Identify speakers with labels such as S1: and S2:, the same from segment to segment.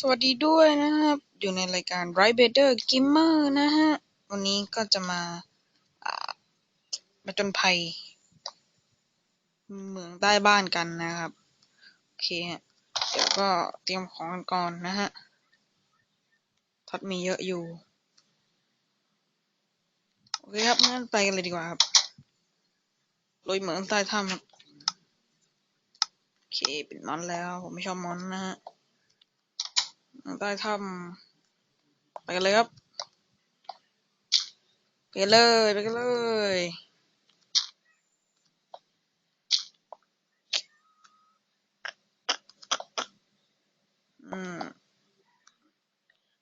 S1: สวัสดีด้วยนะครับ อยู่ในรายการ Bright Bader Gamer นะฮะ วันนี้ก็จะมาอ่ามาจนภัยเมืองใต้บ้านกันนะครับ โอเคฮะ เดี๋ยวก็เตรียมของกันก่อนนะฮะทัดมีเยอะอยู่ โอเคครับ งั้นไปกันเลยดีกว่าครับลุยเหมืองใต้ถ้ำครับ โอเค เป็นมอนแล้ว ผมไม่ชอบมอนนะฮะ ใต้ถ้ำไปกันเลยครับไปกันเลยไปกันเลยอืม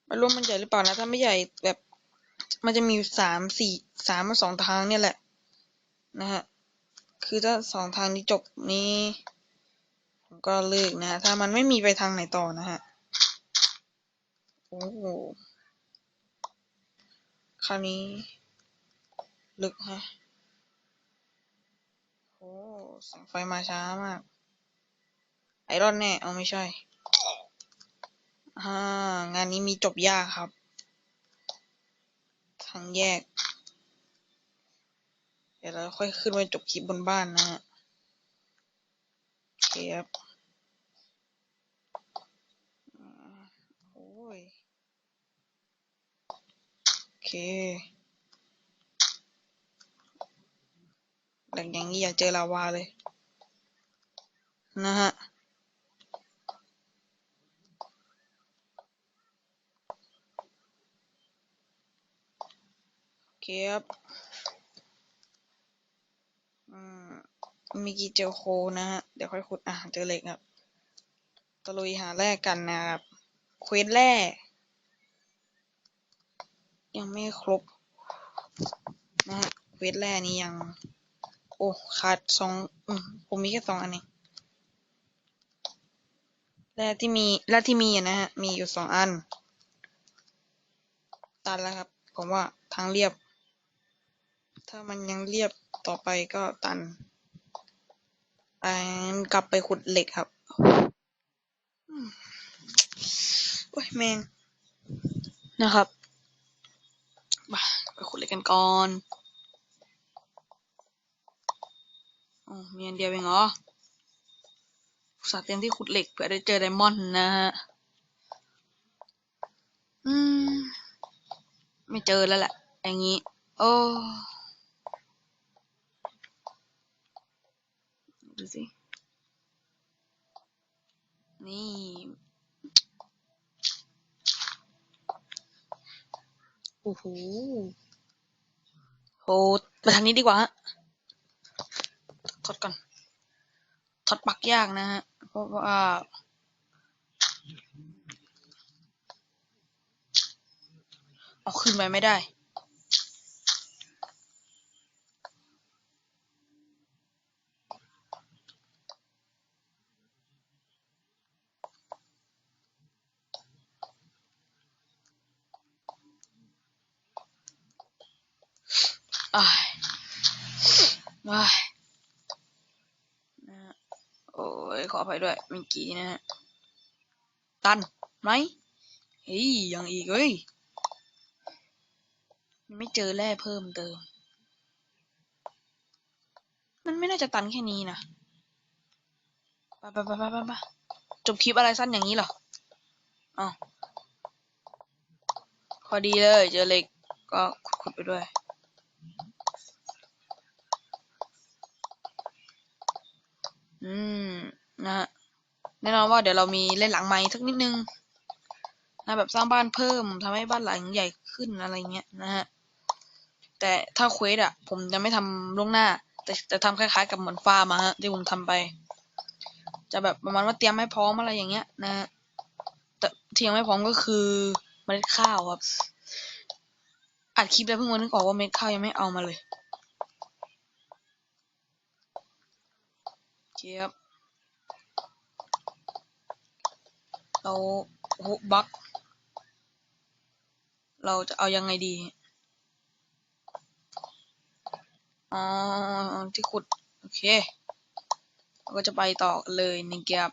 S1: ไม่รู้มันใหญ่หรือเปล่านะถ้าไม่ใหญ่แบบมันจะมีอยู่สามสี่สามมาสองทางเนี่ยแหละ นะฮะ คือถ้าสองทางนี้จบนี้ ผมก็เลิกนะ ถ้ามันไม่มีไปทางไหนต่อนะฮะ โอ้โหคราวนี้ ลึกฮะ โอ้แสงไฟมาช้ามาก ไอรอนแน่ เอาไม่ใช่อ่างานนี้มีจบยากครับ ทางแยก เดี๋ยวเราค่อยขึ้นไปจบคลิปบนบ้านนะฮะ โอเคครับอ่าโอ้ย โอ เคหล่งอย่างนี้อยากเจอลาวาเลย นะฮะ โอเคครับอืมมีกี่เจอโคนะฮะ เดี๋ยวค่อยขุดอะเจอเหล็กครับตะลุยหาแร่กันนะครับ เควสแร่ ยังไม่ครบนะฮะเควสแร่นี้ยัง โอ้ขาดสองอืมผมมีแค่สองอันเองแร่ที่มีแร่ที่มีอะนะฮะ มีอยู่สองอัน ตันแล้วครับ ผมว่าทางเรียบ ถ้ามันยังเรียบต่อไปก็ตันไปกลับไปขุดเหล็กครับโอ้ยแมงนะครับ ไปขุดเหล็กกันก่อนอ๋อมีอันเดียวเองเหรออุตส่าห์เตรียมที่ขุดเหล็กเผื่อได้เจอไดมอนด์นะฮะ อืม ไม่เจอแล้วแหละ อย่างนี้ โอ้ดูสิ นี่ โอ้โหโหไปทางนี้ดีกว่าฮะทดก่อนทดปักยากนะฮะ เพราะว่าเอาขึ้นไปไม่ได้ อ้ายว้ายนะโอ้ยขออภัยด้วยเมื่อกี้นะฮะตันไหมเฮ้ยยังอีกเฮ้ยไม่เจอแร่เพิ่มเติม มันไม่น่าจะตันแค่นี้นะไปไปไปไปไปจบคลิปอะไรสั้นอย่างนี้เหรออ๋อพอดีเลย เจอเหล็กก็ขุดไปด้วย อืมนะฮะแน่นอนว่าเดี๋ยวเรามีเล่นหลังไม้สักนิดนึงนะแบบสร้างบ้านเพิ่มทำให้บ้านหลังใหญ่ขึ้นอะไรเงี้ยนะฮะแต่ถ้าเควสอะผมจะไม่ทำล่วงหน้า แต่จะทำคล้ายๆ กับเหมือนฟาร์มอะฮะที่ผมทำไป จะแบบประมาณว่าเตรียมให้พร้อมอะไรอย่างเงี้ย นะแต่ที่ยังไม่พร้อมก็คือเมล็ดข้าวครับอัดคลิปแล้วเพิ่งมานึกออกว่าเมล็ดข้าวยังไม่เอามาเลยโอเคครับเราโอ้โหบักเราจะเอายังไงดี อ๋อ ที่ขุด โอเค เราก็จะไปต่อเลยนะครับ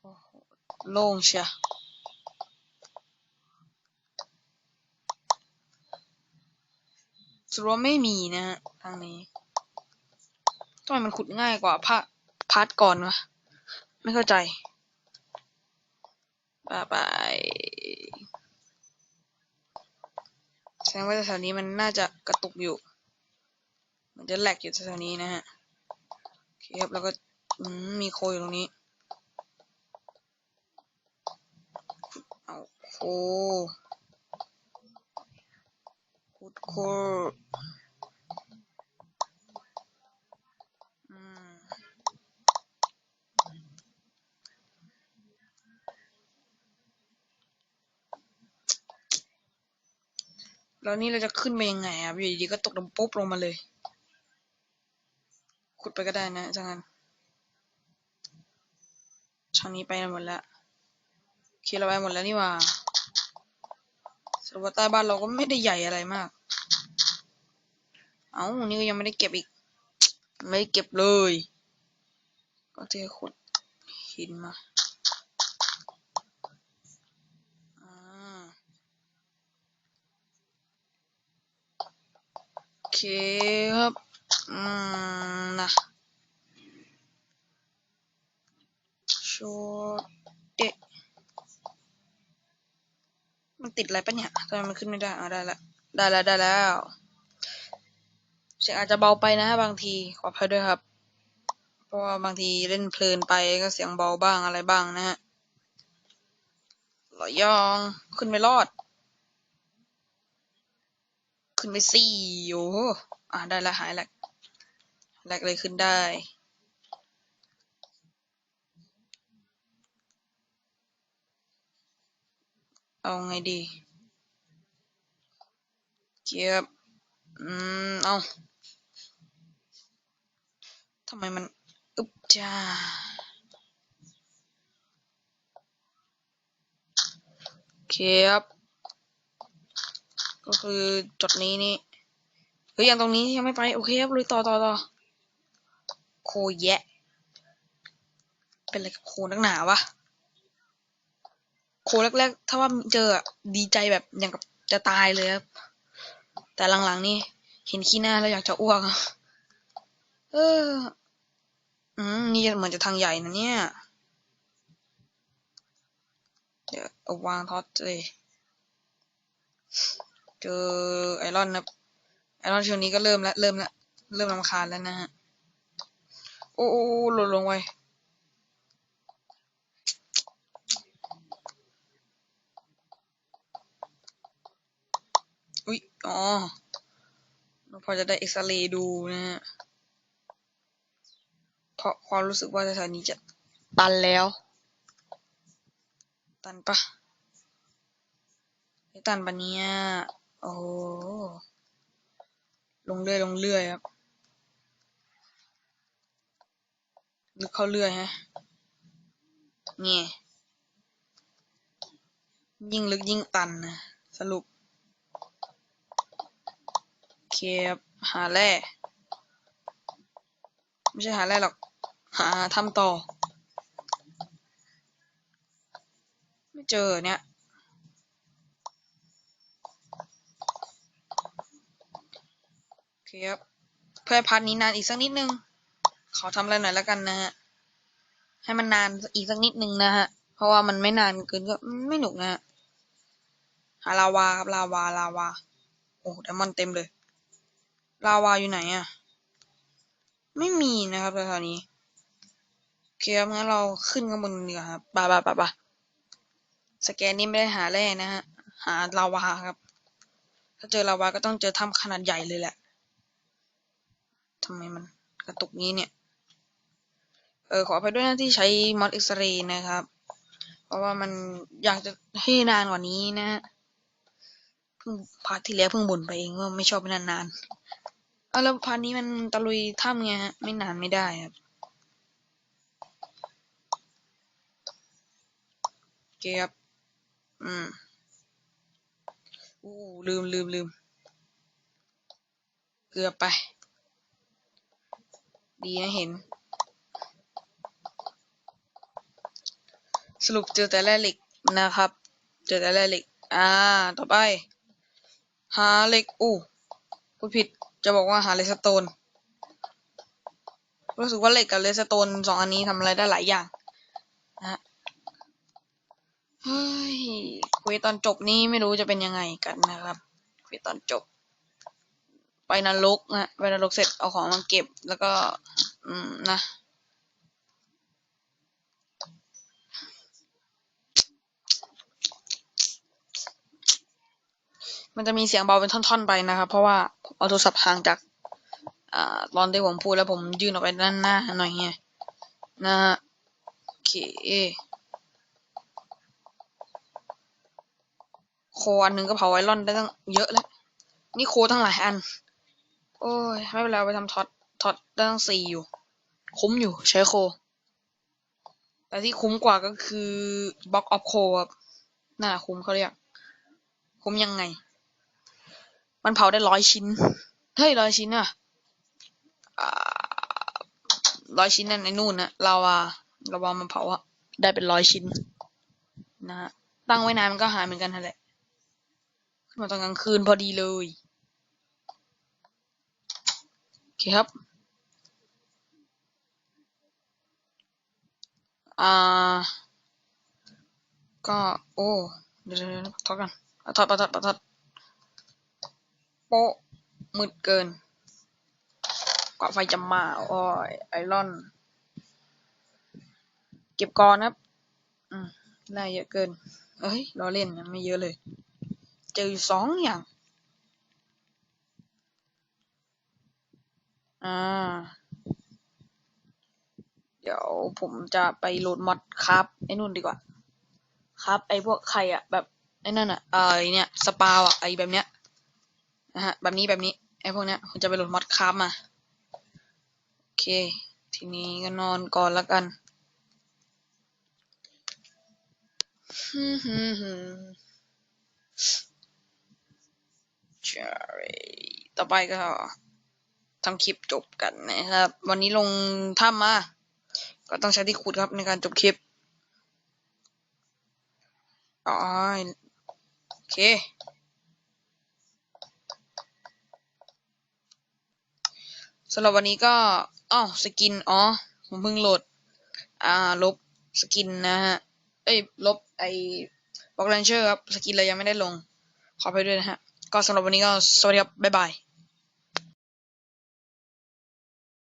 S1: โอ้โล่งเชียสรุปว่าไม่มีนะฮะทางนี้ ทำไมมันขุดง่ายกว่าพาพาร์ทก่อนวะ ไม่เข้าใจบายบายแสดงว่าแถวนี้มันน่าจะกระตุกอยู่ มันจะแหลกอยู่แถวนี้นะฮะโอเคครับแล้วก็มมีโคอยู่ตรงนี้เอาโคขุดโค แล้วนี่เราจะขึ้นไปยังไงอะอยู่ดีๆก็ตกลงปุ๊บลงมาเลย ขุดไปก็ได้นะจังงั้นทางนี้ไปหมดแล้วโอเคเราไปหมดแล้วนี่ว่าสรุปว่าใต้บ้านเราก็ไม่ได้ใหญ่อะไรมาก เอ้านี่ก็ยังไม่ได้เก็บอีก ไม่ได้เก็บเลย ก็จะขุดหินมาอ่าโอ เคครับ อืมนะโชดเดมันติดอะไรปะเนี่ยทำไมมันขึ้นไม่ได้อ่าได้แล้วได้แล้วได้แล้วเสียงอาจจะเบาไปนะบางทีขออภัยด้วยครับ เพราะว่าบางทีเล่นเพลินไปก็เสียงเบาบ้างอะไรบ้างนะฮะหลอยอง ขึ้นไม่รอด ขึ้นไปสี่โอ้โหอ่าได้ละหายแหลกแหลกเลยขึ้นได้ เอาไงดีเก็บอืม เอาทำไมมัน อึบจ้าเคครับ ก็คือจุดนี้นี่เฮ้ยอย่างตรงนี้ยังไม่ไป โอเคครับลุยต่อต่อต่อโคแยะ เป็นอะไรกับโคนักหนาวะโคแรกๆ ถ้าว่าเจอดีใจแบบอย่างกับจะตายเลยครับ แต่หลังๆ นี่เห็นขี้หน้าแล้วอยากจะอ้วกเออ อืม นี่เหมือนจะทางใหญ่นะเนี่ย เดี๋ยววางท็อตเลย จอไอรอนนะไอรอนช่วงนี้ก็เริ่มแล้วเริ่มแล้วเริ่มรำคาญแล้วนะฮะ โอ้โอ้หล่นลงไปอุ๊ย อ๋อเราพอจะได้เอ็กซเรย์ดูนะฮะ เพราะความรู้สึกว่าสถานีจะตันแล้ว ตันปะไม่ตันปะเนี่ย โอ้ลงเรื่อยลงเรื่อยครับลึกเข้าเรื่อยฮะนี่ยิ่งลึกยิ่งตันนะสรุปเคบหาแร่ไม่ใช่หาแร่หรอก หาทำต่อ ไม่เจอเนี่ย โอ เคครับเพื่อพาร์ทนี้นานอีกสักนิดนึง ขอทำอะไรหน่อยแล้วกันนะฮะ ให้มันนานอีกสักนิดนึงนะฮะ เพราะว่ามันไม่นานเกินก็ไม่หนุกนะฮะหาลาวาครับลาวาลาวา โอ้ไดมอนด์เต็มเลย ลาวาอยู่ไหนอะไม่มีนะครับแถวนี้โอเคครับงั้นเราขึ้นข้างบนดีกว่าครับป่าป่าป่าป่าสแกนนี้ไม่ได้หาแร่นะฮะ หาลาวาครับ ถ้าเจอลาวาก็ต้องเจอถ้ำขนาดใหญ่เลยแหละ ทำไมมันกระตุกนี้เนี่ย เออขออภัยด้วยนะที่ใช้มอดเอ็กซเรย์นะครับ เพราะว่ามันอยากจะให้นานกว่านี้นะฮะเพิ่งพาร์ทที่แล้วเพิ่งบ่นไปเองว่าไม่ชอบนานๆเอาแล้วพาร์ทนี้มันตะลุยถ้ำไงฮะไม่นานไม่ได้ครับโอเคครับอืมอู้ลืมลืมลืมเกือบไป ดีนะเห็น สรุปเจอแต่แร่เหล็กนะครับ เจอแต่แร่เหล็ก อ่า ต่อไป หาเหล็ก อู้พูดผิด จะบอกว่าหาเลสโตน รู้สึกว่าเหล็กกับเลสโตนสองอันนี้ทำอะไรได้หลายอย่างนะเฮ้ยควสตอนจบนี้ไม่รู้จะเป็นยังไงกันนะครับควสตอนจบ ไปนรกนะไปนรกเสร็จเอาของมาเก็บแล้วก็ อืมนะมันจะมีเสียงเบาเป็นท่อนๆไปนะครับ เพราะว่าเอาโทรศัพท์ห่างจากอ่าตอนที่ผมพูดแล้วผมยื่นออกไปด้านหน้าหน่อยไงนะโอเคโคอันหนึ่งก็เผาไอรอนได้ตั้งเยอะแล้ว นี่โคตั้งหลายอัน โอ้ย ไม่เป็นไรไปทำท็อตท็อตได้ตั้งสี่อยู่ คุ้มอยู่ใช้โค แต่ที่คุ้มกว่าก็คือบล็อกออฟโคครับน่าคุ้มเขาเรียก คุ้มยังไง มันเผาได้ร้อยชิ้น เฮ้ยร้อยชิ้นอะร้อยชิ้นนั่นไอ้นู่นนะลาวาลาวามันเผาอะได้เป็นร้อยชิ้น นะฮะตั้งไว้นานมันก็หายเหมือนกันนั่นแหละขึ้นมาตอนกลางคืนพอดีเลย โอเคครับ อ่า ก็ โอ้ เดี๋ยวเดี๋ยวเดี๋ยวทอดกันเอาทอดปะทอดปะทอดโปะมืดเกิน กว่าไฟจะมาโอ้ยไอรอน เก็บก่อนครับ อืมได้เยอะเกิน เอ้ยล้อเล่นนะไม่เยอะเลย เจออยู่สองอย่าง อ่า เดี๋ยวผมจะไปโหลดมอดครับไอ้นู่นดีกว่า ครับ ไอ้พวกไข่อะแบบไอ้นั่นอะเออไอ้เนี่ยสปาวอะไอ้แบบเนี้ยนะฮะแบบนี้แบบนี้ไอ้พวกเนี้ยผมจะไปโหลดมอดครับมาโอเค ทีนี้ก็นอนก่อนล้วกันฮึ่มฮึ่มฮึ่มใช่ต่อไปก็ ทำคลิปจบกันนะครับ วันนี้ลงถ้ำมา ก็ต้องใช้ที่ขุดครับในการจบคลิปอ๋อโอเค สำหรับวันนี้ก็อ้าวสกิน อ๋อ ผมเพิ่งโหลด อ่า ลบสกินนะฮะ เอ้ย ลบไอ้บ็อกแลนเชอร์ครับ สกินเลยยังไม่ได้ลง ขอไปด้วยนะฮะ ก็สำหรับวันนี้ก็ สวัสดีครับ บ๊ายบาย